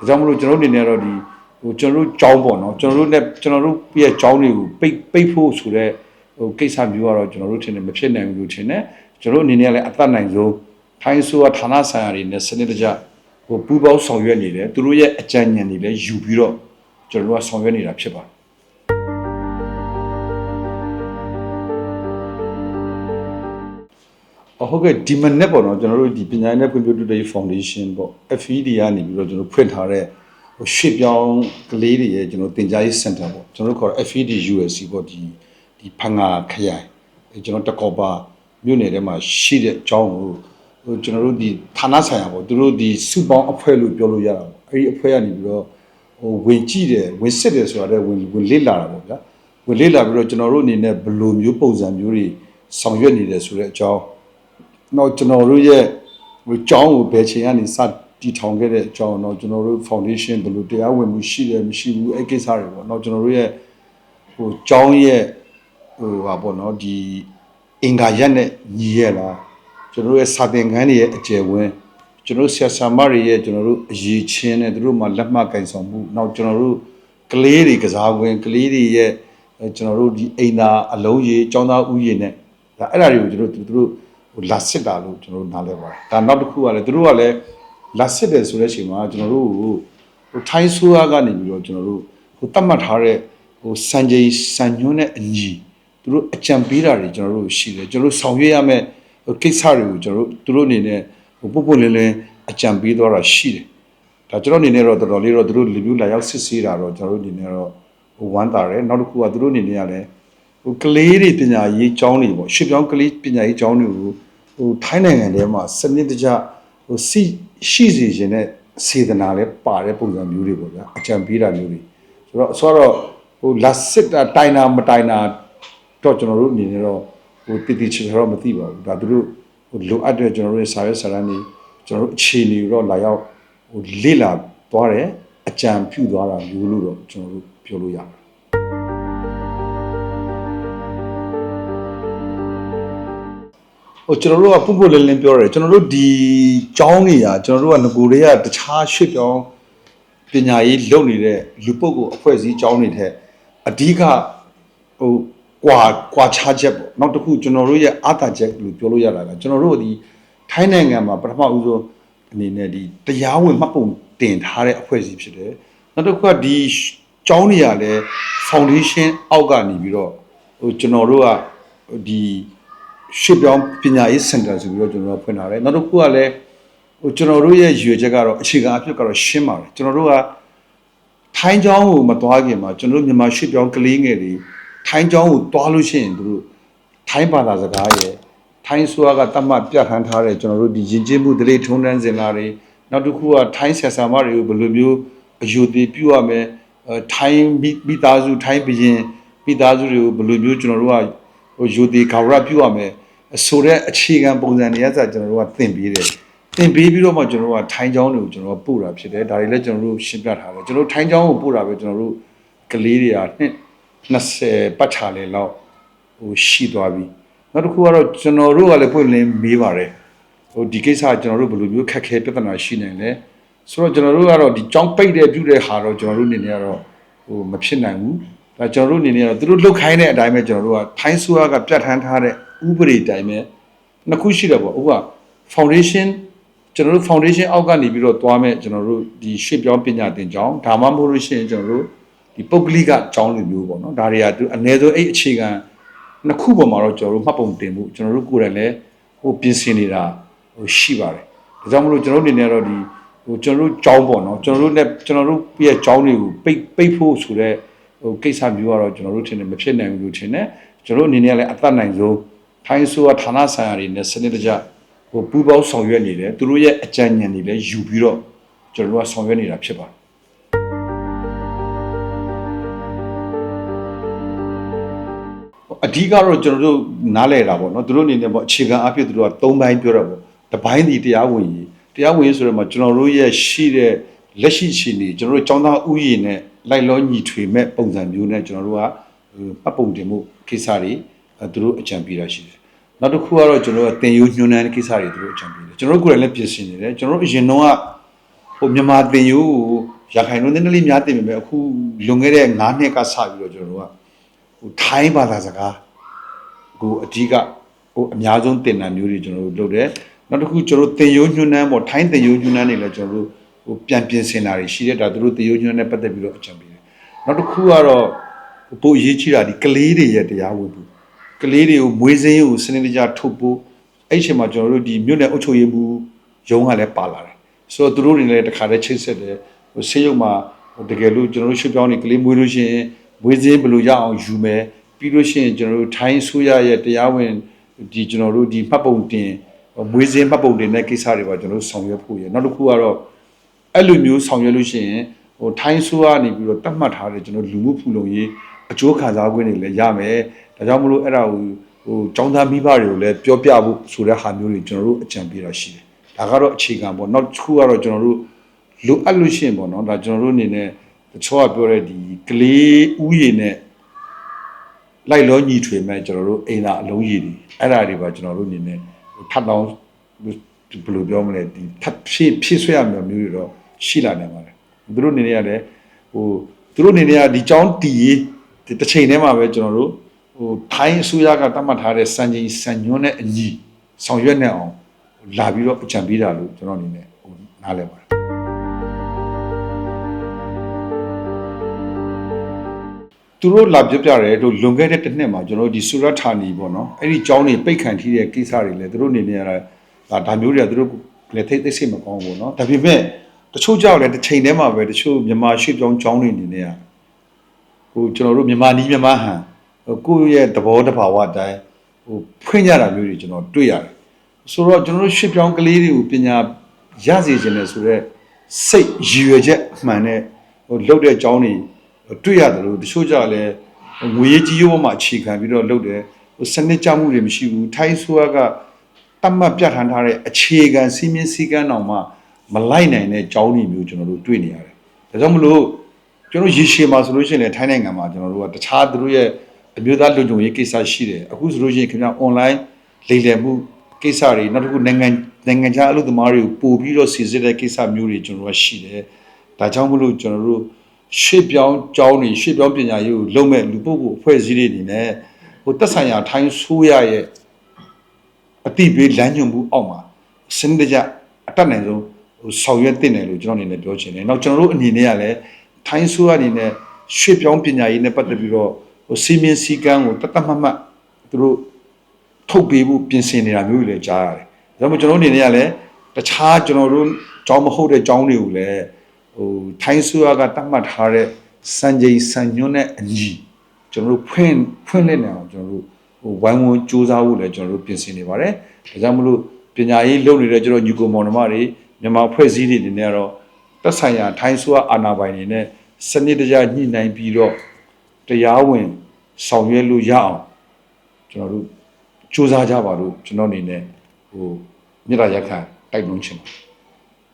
ဒါကြောင့်မလို့ကျွန်တော်တို့အနေနဲ့ကတော့ဒီဟိုကျွန်တော်တို့ကြောင်းပေါ့နော်ကျွန်တော်တို့နဲ့ကျွန်တော်တို့ရဲ့ကြောင်းတွေကိုပိတ်ပိတ်ဖို့ဆိုတော့ဟိုကိစ္စမျိုးကတော့ကျွန်တော်တို့ထင်တယ်မဖြစ်နိုင်ဘူးလို့ထင်တယ်ကျွန်တော်တို့အနေနဲ့ကလည်းအသက်နိုင်ဆုံးထိုင်းဆိုကဌာနဆိုင်ရာတွေနဲ့စနစ်တကျဟိုပူးပေါင်းဆောင်ရွက်နေတယ်သူတို့ရဲ့အကြံဉာဏ်တွေလည်းယူပြီးတော့ကျွန်တော်တို့ကဆောင်ရွက်နေတာဖြစ်ပါတယ် ဟုတ်ကဲ့ဒီမနေ့ပေါ့နော်ကျွန်တော်တို့ဒီပညာရေးနဲ့ဖွံ့ဖြိုးတိုးတက်ရေး foundation ပေါ့ FED ကနေပြီးတော့ကျွန်တော်ဖွင့်ထားတဲ့ဟိုရှေ့ပြောင်းကလေးတွေရဲ့ကျွန်တော်တင် जा ရေး center ပေါ့ကျွန်တော်တို့ခေါ်တဲ့ FED USC ပေါ့ဒီဒီဖန်ငါခရိုင်အဲကျွန်တော်တကောပါမြို့နယ်ထဲမှာရှိတဲ့အကြောင်းကိုဟိုကျွန်တော်တို့ဒီဌာနဆိုင်ရာပေါ့သူတို့ဒီစုပေါင်းအဖွဲ့လို့ပြောလို့ရတာပေါ့အဲဒီအဖွဲ့ကနေပြီးတော့ဟိုဝင်ကြည့်တယ်ဝင်စစ်တယ်ဆိုတာလည်းဝင်ဝင်လေ့လာတာပေါ့ဗျာဝင်လေ့လာပြီးတော့ကျွန်တော်တို့အနေနဲ့ဘယ်လိုမျိုးပုံစံမျိုးတွေဆောင်ရွက်နေတယ်ဆိုတဲ့အကြောင်း တော့ကျွန်တော်တို့ရဲ့ကျောင်းကိုဘယ်ချိန်ကနေစတည်ထောင်ခဲ့တဲ့အကြောင်းတော့ကျွန်တော်တို့ foundation ဘယ်လိုတရားဝင်မှုရှိတယ်မရှိဘူးအဲ့ကိစ္စတွေပေါ့တော့ကျွန်တော်တို့ရဲ့ဟိုကျောင်းရဲ့ဟိုဟာပေါ့နော်ဒီအင်္ဂါရက်နဲ့ညီရဲ့လားကျွန်တော်တို့ရဲ့စာသင်ခန်းတွေရဲ့အကျယ်ဝန်းကျွန်တော်ဆရာဆရာမတွေရဲ့ကျွန်တော်တို့အရေးချင်းနဲ့တို့မှလက်မှတ်ကင်ဆောင်မှုနောက်ကျွန်တော်တို့ကလေးတွေကစားဝင်ကလေးတွေရဲ့ကျွန်တော်တို့ဒီအိမ်သာအလုံးကြီးចောင်းသားဥယျာဉ်နဲ့ဒါအဲ့ဒါတွေကိုကျွန်တော်တို့တို့ ဟိုလာစစ်တာလို့ကျွန်တော်တို့နားလဲပါတယ်ဒါနောက်တစ်ခုကလည်းသူတို့ကလည်းလာစစ်တယ်ဆိုတဲ့အချိန်မှာကျွန်တော်တို့ဟိုဟိုထိုင်းဆိုးရကနေပြီးတော့ကျွန်တော်တို့ဟိုတတ်မှတ်ထားတဲ့ဟိုစံချိန်စံညွှန်းတဲ့အညီသူတို့အကြံပေးတာတွေကျွန်တော်တို့ရှိတယ်ကျွန်တော်တို့ဆောင်ရွက်ရမယ့်ဟိုကိစ္စတွေကိုကျွန်တော်တို့သူတို့အနေနဲ့ဟိုပုတ်ပုတ်လင်းလင်းအကြံပေးသွားတာရှိတယ်ဒါကျွန်တော်အနေနဲ့တော့တော်တော်လေးတော့သူတို့ review လာရောက်စစ်ဆေးတာတော့ကျွန်တော်တို့အနေနဲ့တော့ဟိုဝမ်းတာတယ်နောက်တစ်ခုကသူတို့အနေနဲ့ကလည်း ဟိုကလေးတွေပညာရေးကျောင်းတွေပေါ့ရှစ်ပြောင်းကလေးပညာရေးကျောင်းတွေကိုဟိုထိုင်းနိုင်ငံထဲမှာစနစ်တကျဟိုစီရှိစီခြင်းနဲ့စေတနာလည်းပါတဲ့ပုံစံမျိုးတွေပေါ့ဗျာအကြံပေးတာမျိုးတွေဆိုတော့ဆိုတော့ဟိုလက်စစ်တာတိုင်နာမတိုင်နာတော့ကျွန်တော်တို့အနေနဲ့တော့ဟိုတည်တည်ချင်ချင်တော့မသိပါဘူးဒါသူတို့ဟိုလိုအပ်တဲ့ကျွန်တော်တို့ရဲ့စာရွက်စာတမ်းတွေကျွန်တော်တို့အခြေအနေကိုတော့လာရောက်ဟိုလေ့လာသွားတယ်အကြံပြုသွားတာမျိုးလို့တော့ကျွန်တော်တို့ပြောလို့ရတယ် ဟိုကျွန်တော်တို့ကပုံပုံလင်းလင်းပြောရတယ်ကျွန်တော်တို့ဒီကျောင်းတွေကကျွန်တော်တို့ကငကိုတွေကတခြားရှစ်ပြောင်းပညာရေးလုပ်နေတဲ့လူပုဂ္ဂိုလ်အဖွဲ့အစည်းကျောင်းတွေထက်အဓိကဟိုကွာကွာခြားချက်ပေါ့နောက်တစ်ခုကျွန်တော်တို့ရဲ့အာသာချက်လို့ပြောလို့ရတာကကျွန်တော်တို့ဒီထိုင်းနိုင်ငံမှာပထမဦးဆုံးအနေနဲ့ဒီတရားဝင်မှတ်ပုံတင်ထားတဲ့အဖွဲ့အစည်းဖြစ်တယ်နောက်တစ်ခုကဒီကျောင်းတွေကလည်း foundation အောက်ကနေပြီးတော့ဟိုကျွန်တော်တို့ကဒီ ရှစ်ပြောင်းပညာရေးစင်တာဆိုပြီးတော့ကျွန်တော်တို့ဖွင့်ထားတယ်နောက်တစ်ခုကလည်းဟိုကျွန်တော်တို့ရဲ့ရည်ရွယ်ချက်ကတော့အခြေခံအဖြစ်ကတော့ရှင်းပါတယ်ကျွန်တော်တို့ကထိုင်းကျောင်းကိုမသွားခင်မှာကျွန်တော်တို့မြန်မာရှစ်ပြောင်းကလေးငယ်တွေထိုင်းကျောင်းကိုသွားလို့ရှိရင်သူတို့ထိုင်းဘာသာစကားရဲ့ထိုင်းဆိုရကတတ်မှတ်ပြဋ္ဌာန်းထားတဲ့ကျွန်တော်တို့ဒီယဉ်ကျေးမှုဒလိထုံးတန်းစင်လာတွေနောက်တစ်ခုကထိုင်းဆရာဆရာမတွေကိုဘယ်လိုမျိုးအယူတည်ပြုရမယ်အဲထိုင်းမိမိသားစုထိုင်းဘရင်မိသားစုတွေကိုဘယ်လိုမျိုးကျွန်တော်တို့က ဟိုယူဒီကာဝရပြုရမယ်ဆိုတဲ့အခြေခံပုံစံတွေကစကျွန်တော်တို့ကသင်ပေးတယ်သင်ပေးပြီးတော့မှကျွန်တော်တို့ကထိုင်းချောင်းတွေကိုကျွန်တော်တို့ပို့တာဖြစ်တယ်ဒါတွေလည်းကျွန်တော်တို့ရှင်းပြထားတယ်ကျွန်တော်တို့ထိုင်းချောင်းကိုပို့တာပဲကျွန်တော်တို့ကလေးတွေကနှစ်20ပတ်ချာလေလောက်ဟိုရှိသွားပြီနောက်တစ်ခုကတော့ကျွန်တော်တို့ကလည်းပွင့်လင်းမေးပါတယ်ဟိုဒီကိစ္စကျွန်တော်တို့ဘယ်လိုမျိုးခက်ခဲပြဿနာရှိနိုင်လဲဆိုတော့ကျွန်တော်တို့ကတော့ဒီကြောင်းပိတ်တဲ့ပြုတဲ့ဟာတော့ကျွန်တော်တို့အနေနဲ့ကတော့ဟိုမဖြစ်နိုင်ဘူး ဒါကျွန်တော်တို့အနေနဲ့ကတော့သူတို့လုတ်ခိုင်းတဲ့အတိုင်းပဲကျွန်တော်တို့ကထိုင်းဆိုရကပြတ်ထန်းထားတဲ့ဥပဒေအတိုင်းပဲနှစ်ခုရှိတယ်ပေါ့ဥပ foundation ကျွန်တော်တို့ foundation အောက်ကနေပြီးတော့သွားမဲ့ကျွန်တော်တို့ဒီရှေ့ပြောင်းပညာသင်ကျောင်းဒါမှမဟုတ်လို့ရှိရင်ကျွန်တော်တို့ဒီပုဂ္ဂလိကကျောင်းတွေမျိုးပေါ့နော်ဒါတွေကသူအ ਨੇ ဆိုအဲ့အခြေခံနှစ်ခုပေါ်မှာတော့ကျွန်တော်တို့မှတ်ပုံတင်မှုကျွန်တော်တို့ကိုယ်တိုင်လည်းဟိုပြင်ဆင်နေတာဟိုရှိပါတယ်ဒါကြောင့်မလို့ကျွန်တော်တို့အနေနဲ့တော့ဒီဟိုကျွန်တော်တို့ကျောင်းပေါ့နော်ကျွန်တော်တို့ ਨੇ ကျွန်တော်တို့ပြည့်ကျောင်းတွေကိုပိတ်ပိတ်ဖို့ဆိုတော့ ဟိုကိစ္စမျိုးကတော့ကျွန်တော်တို့ထင်တယ်မဖြစ်နိုင်ဘူးလို့ထင်တယ်ကျွန်တော်တို့အနေနဲ့လည်းအသက်နိုင်ဆုံးထိုင်းဆိုကဌာနဆိုင်ရာတွေနဲ့စနစ်တကျဟိုပူးပေါင်းဆောင်ရွက်နေတယ်သူတို့ရဲ့အကြံဉာဏ်တွေလည်းယူပြီးတော့ကျွန်တော်တို့ကဆောင်ရွက်နေတာဖြစ်ပါတယ်အဓိကတော့ကျွန်တော်တို့နားလည်တာပေါ့နော်သူတို့အနေနဲ့ပေါ့အခြေခံအဖြစ်သူတို့က၃ဘိုင်းပြောတာပေါ့တစ်ဘိုင်းဒီတရားဝင်ကြီးတရားဝင်ဆိုတော့မှကျွန်တော်တို့ရဲ့ရှိတဲ့လက်ရှိအခြေအနေကျွန်တော်တို့ចောင်းသားဥယျာဉ်နဲ့ လိုက်လောညီထွေမဲ့ပုံစံမျိုးနဲ့ကျွန်တော်တို့ကပတ်ပုံတင်မှုကိစ္စတွေအဲသူတို့အကြံပေးတာရှိတယ်နောက်တစ်ခုကတော့ကျွန်တော်တို့ကတင်ယူညွှန်းနှန်းကိစ္စတွေသူတို့အကြံပေးတယ်ကျွန်တော်တို့ကိုယ်တိုင်လည်းပြင်ဆင်နေတယ်ကျွန်တော်တို့အရင်တော့ကဟိုမြန်မာတင်ယူကိုရခိုင်လုံးနည်းနည်းလေးများတင်ပေမဲ့အခုလွန်ခဲ့တဲ့9နှစ်ကစပြီးတော့ကျွန်တော်တို့ကဟိုထိုင်းဘာသာစကားကိုအဓိကဟိုအများဆုံးတင်တာမျိုးတွေကျွန်တော်တို့လုပ်တယ်နောက်တစ်ခုကျွန်တော်တို့တင်ယိုးညွန်းနှမ်းပေါ့ထိုင်းတင်ယိုးညွန်းနှမ်းတွေလည်းကျွန်တော်တို့ ဟိုပြန်ပြင်ဆင်တာတွေရှိတယ်ဒါသူတို့တင်ယိုးညွန်းနဲ့ပတ်သက်ပြီးတော့အကြံပေးတယ်နောက်တစ်ခုကတော့ပိုအရေးကြီးတာဒီကလေးတွေရဲ့တရားဝင်မှုကလေးတွေကိုမွေးစင်းကိုစနစ်တကျထုတ်ဖို့အဲ့ဒီအချိန်မှာကျွန်တော်တို့ဒီမြို့နယ်အုပ်ချုပ်ရေးမှုရုံးကလည်းပါလာတယ်ဆိုတော့သူတို့တွေလည်းတခါတည်းချိတ်ဆက်တယ်ဟိုဆေးရုံမှာဟိုတကယ်လို့ကျွန်တော်တို့ရွှေ့ပြောင်းနေကလေးမွေးလို့ရှိရင်မွေးစင်းဘယ်လိုရအောင်ယူမယ်ပြီးလို့ရှိရင်ကျွန်တော်တို့ထိုင်းဆိုရရဲ့တရားဝင်ဒီကျွန်တော်တို့ဒီမှတ်ပုံတင်မွေးစင်းမှတ်ပုံတင်တဲ့ကိစ္စတွေပါကျွန်တော်တို့ဆောင်ရွက်ဖို့ရနောက်တစ်ခုကတော့ အဲ့လိုမျိုးဆောင်ရွက်လို့ရှိရင်ဟိုထိုင်းဆိုးကနေပြီးတော့တတ်မှတ်ထားတဲ့ကျွန်တော်လူမှုဖူလုံရေးအကျိုးခံစား권တွေလည်းရမယ်ဒါကြောင့်မလို့အဲ့ဒါကိုဟိုចောင်းသားမိဘတွေကိုလည်းပြောပြဖို့ဆိုတဲ့ဟာမျိုးတွေကျွန်တော်တို့အကြံပေးတာရှိတယ်ဒါကတော့အခြေခံပေါ့နောက်တစ်ခုကတော့ကျွန်တော်တို့လိုအပ်လို့ရှိရင်ပေါ့နော်ဒါကျွန်တော်တို့အနေနဲ့တချို့ကပြောတဲ့ဒီကလေးဥယျာဉ်နဲ့လိုက်လောညီထွေမဲ့ကျွန်တော်တို့အိမ်သာအလုံးရည်တွေအဲ့ဒါတွေပါကျွန်တော်တို့အနေနဲ့ဟိုထပ်တောင်းဘယ်လိုပြောမလဲဒီထပ်ဖြည့်ဖြည့်ဆွဲရမျိုးမျိုးတွေတော့ ရှိလာနိုင်ပါတယ်သူတို့အနေနဲ့ကလည်းဟိုသူတို့အနေနဲ့ကဒီចောင်းတီရေးဒီတစ်ချိန်တည်းမှာပဲကျွန်တော်တို့ဟိုထိုင်းအစိုးရကတတ်မှတ်ထားတဲ့စံချိန်စံညွှန်းနဲ့အညီဆောင်ရွက်နေအောင်လာပြီးတော့အကြံပေးတာလို့ကျွန်တော်အနေနဲ့ဟိုနားလည်ပါတယ်သူတို့လာပြပြတယ်တို့လွန်ခဲ့တဲ့တစ်နှစ်မှာကျွန်တော်တို့ဒီဆူရတ်ဌာနီပေါ့နော်အဲ့ဒီကျောင်းတွေပိတ်ခံထိတဲ့ကိစ္စတွေလည်းသူတို့အနေနဲ့ကလည်းဒါဒါမျိုးတွေကသူတို့လည်းထိတ်သိစိတ်မကောင်းဘူးပေါ့နော်ဒါပေမဲ့ တချို့ကြောက်လည်းတစ်ချိန်တည်းမှာပဲတချို့မြန်မာရွှေ့ပြောင်းကျောင်းတွေအနေနဲ့ကဟိုကျွန်တော်တို့မြန်မာနီးမြန်မာဟန်ဟိုကိုယ့်ရဲ့သဘောတဘာဝအတိုင်းဟိုဖွင့်ကြတာမျိုးတွေကျွန်တော်တွေ့ရတယ်ဆိုတော့ကျွန်တော်တို့ရွှေ့ပြောင်းကလေးတွေကိုပညာရစေခြင်းနဲ့ဆိုတော့စိတ်ရည်ရွယ်ချက်အမှန်နဲ့ဟိုလှုပ်တဲ့ကျောင်းတွေတွေ့ရတယ်လို့တချို့ကြလည်းငွေရေးကြီးရိုးပေါ်မှာအခြေခံပြီးတော့လုပ်တယ်ဟိုစနစ်ကြမှုတွေမရှိဘူးထိုင်းဆိုရကတတ်မှတ်ပြဋ္ဌာန်းထားတဲ့အခြေခံစီးမင်းစည်းကမ်းတော်မှ မလိုက်နိုင်တဲ့ကြောင်းတွေမျိုးကျွန်တော်တို့တွေ့နေရတယ်ဒါကြောင့်မလို့ကျွန်တော်ရေရှည်မှာဆိုလို့ရှိရင်လည်းထိုင်းနိုင်ငံမှာကျွန်တော်တို့ကတခြားသူတို့ရဲ့အမျိုးသားလူညုံရေးကိစ္စရှိတယ်အခုဆိုလို့ရှိရင်ခင်ဗျာ online လိမ်လည်မှုကိစ္စတွေနောက်တစ်ခုနိုင်ငံနိုင်ငံခြားအလုပ်သမားတွေကိုပို့ပြီးတော့စီစစ်တဲ့ကိစ္စမျိုးတွေကျွန်တော်တို့ကရှိတယ်ဒါကြောင့်မလို့ကျွန်တော်တို့ရှေ့ပြောင်းကျောင်းတွေရှေ့ပြောင်းပညာရေးကိုလုံမဲ့လူပုဂ္ဂိုလ်အဖွဲ့အစည်းတွေအနေနဲ့ဟိုတက်ဆိုင်ရာထိုင်းဆိုးရရဲ့အတိပေးလမ်းညွှန်မှုအောက်မှာစနစ်တကျအတက်နိုင်ဆုံးဟို ဆောင်ရွက်တင်တယ်လို့ကျွန်တော်အနေနဲ့ပြောချင်တယ်။နောက်ကျွန်တော်တို့အနေနဲ့ကလည်းထိုင်းဆိုးရအနေနဲ့ရှေ့ပြောင်းပညာရေးနဲ့ပတ်သက်ပြီးတော့ဟိုစီမင်းစည်းကမ်းကိုတတ်တတ်မှတ်မှတ်သူတို့ထုတ်ပေးဖို့ပြင်ဆင်နေတာမျိုးတွေလည်းကြားရတယ်။ဒါပေမဲ့ကျွန်တော်တို့အနေနဲ့ကလည်းတခြားကျွန်တော်တို့ကျောင်းမဟုတ်တဲ့ကျောင်းတွေကိုလည်းဟိုထိုင်းဆူရကတတ်မှတ်ထားတဲ့စံချိန်စံညွှန်းနဲ့အညီကျွန်တော်တို့ဖွင့်ဖွင့်လက်နေအောင်ကျွန်တော်တို့ဟိုဝိုင်းဝန်းစူးစမ်းဖို့လည်းကျွန်တော်တို့ပြင်ဆင်နေပါတယ်။ဒါကြောင့်မလို့ပညာရေးလုပ်နေတဲ့ကျွန်တော်ညီကိုမောင်နှမတွေ မြန်မာဖွဲ့စည်းတွေအနေနဲ့ကတော့တက်ဆိုင်ရာထိုင်းဆူရအာဏာပိုင်တွေနဲ့စနစ်တကျညှိနှိုင်းပြီးတော့တရားဝင်ဆောင်ရွက်လို့ရအောင်ကျွန်တော်တို့စူးစမ်းကြပါလို့ကျွန်တော်အနေနဲ့ဟိုမြစ်တာရက်ခံတိုက်တွန်းချင်ပါတယ်